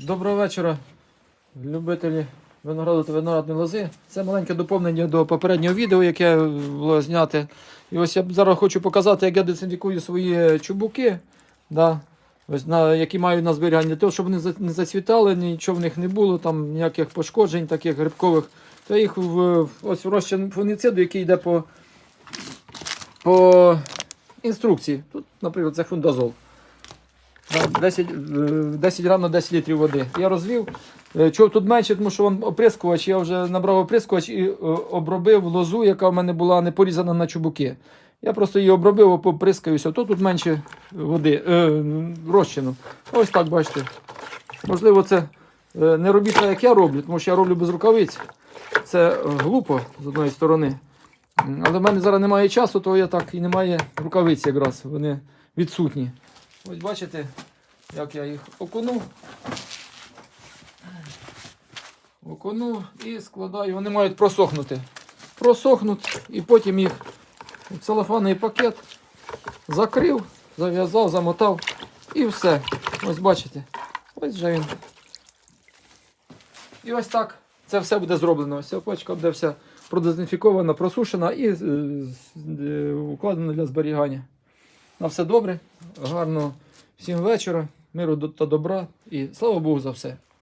Доброго вечора, любителі винограду та виноградної лози. Це маленьке доповнення до попереднього відео, яке було зняте. І ось я зараз хочу показати, як я дезінфікую свої чубуки, да, ось на, які маю на зберігання, для того, щоб вони не зацвітали, нічого в них не було, там ніяких пошкоджень, таких грибкових. То їх в, ось в розчин фунгіциду, який йде по, по інструкції. Тут, наприклад, це фундазол. Да, 10, е, 10 грам на 10 літрів води. Я розвів. Е, Чого тут менше, тому що він оприскувач, я вже набрав оприскувач і е, обробив лозу, яка в мене була не порізана на чубуки. Я просто її обробив, поприскаюся, то тут менше води, е, розчину. Ось так бачите. Можливо, це е, не робіть так, як я роблю, тому що я роблю без рукавиць. Це е, глупо з одної сторони. Але в мене зараз немає часу, то я так і немає рукавиць якраз. Вони відсутні. Ось бачите, як я їх окунув. Окунув і складаю. Вони мають просохнути. Просохнуть і потім їх в целофанний пакет закрив, зав'язав, замотав і все. Ось бачите. Ось вже він. І ось так це все буде зроблено. Ось ця пачка буде вся продезінфікована, просушена і е, е, укладена для зберігання. На все добре, гарного всім вечора, миру та добра і слава Богу за все.